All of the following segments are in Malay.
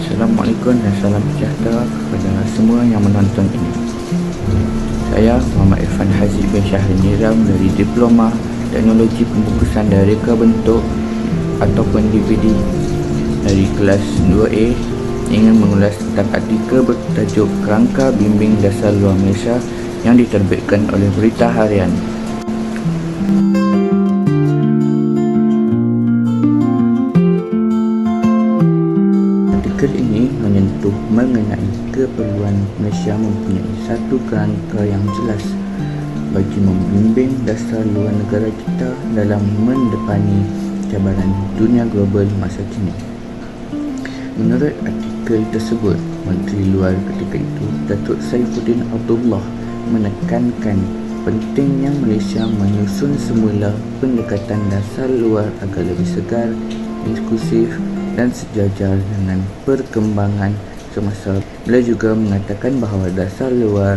Assalamualaikum dan salam sejahtera kepada semua yang menonton ini. Saya Muhammad Irfan Haziq bin Syahrin Niram dari Diploma Teknologi Pembungkusan dari Reka Bentuk ataupun DVD dari kelas 2A ingin mengulas tentang artikel bertajuk Kerangka Bimbing Dasar Luar Malaysia yang diterbitkan oleh Berita Harian. Artikel ini menyentuh mengenai keperluan Malaysia mempunyai satu kerangka yang jelas bagi membimbing dasar luar negara kita dalam mendepani cabaran dunia global masa kini. Menurut artikel tersebut, Menteri Luar ketika itu, Datuk Saifuddin Abdullah menekankan pentingnya Malaysia menyusun semula pendekatan dasar luar agar lebih segar, inklusif dan sejajar dengan perkembangan semasa. Beliau juga mengatakan bahawa dasar luar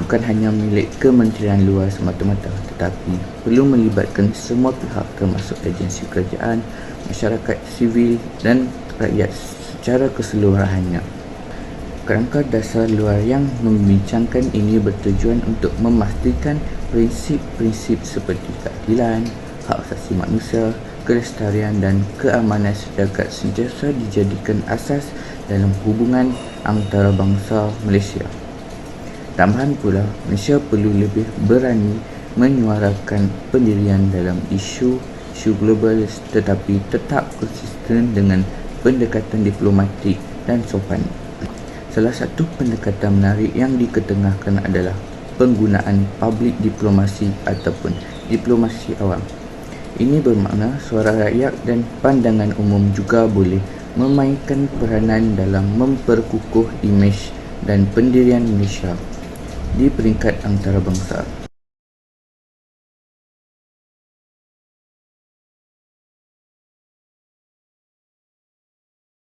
bukan hanya milik Kementerian Luar semata-mata tetapi perlu melibatkan semua pihak termasuk agensi kerajaan, masyarakat sivil dan rakyat secara keseluruhannya. Kerangka dasar luar yang membincangkan ini bertujuan untuk memastikan prinsip-prinsip seperti keadilan, hak asasi manusia, kelestarian dan keamanan sejagat sentiasa dijadikan asas dalam hubungan antarabangsa Malaysia. Tambahan pula, Malaysia perlu lebih berani menyuarakan pendirian dalam isu-isu global tetapi tetap konsisten dengan pendekatan diplomatik dan sopan. Salah satu pendekatan menarik yang diketengahkan adalah penggunaan public diplomasi ataupun diplomasi awam. Ini bermakna suara rakyat dan pandangan umum juga boleh memainkan peranan dalam memperkukuh imej dan pendirian Malaysia di peringkat antarabangsa.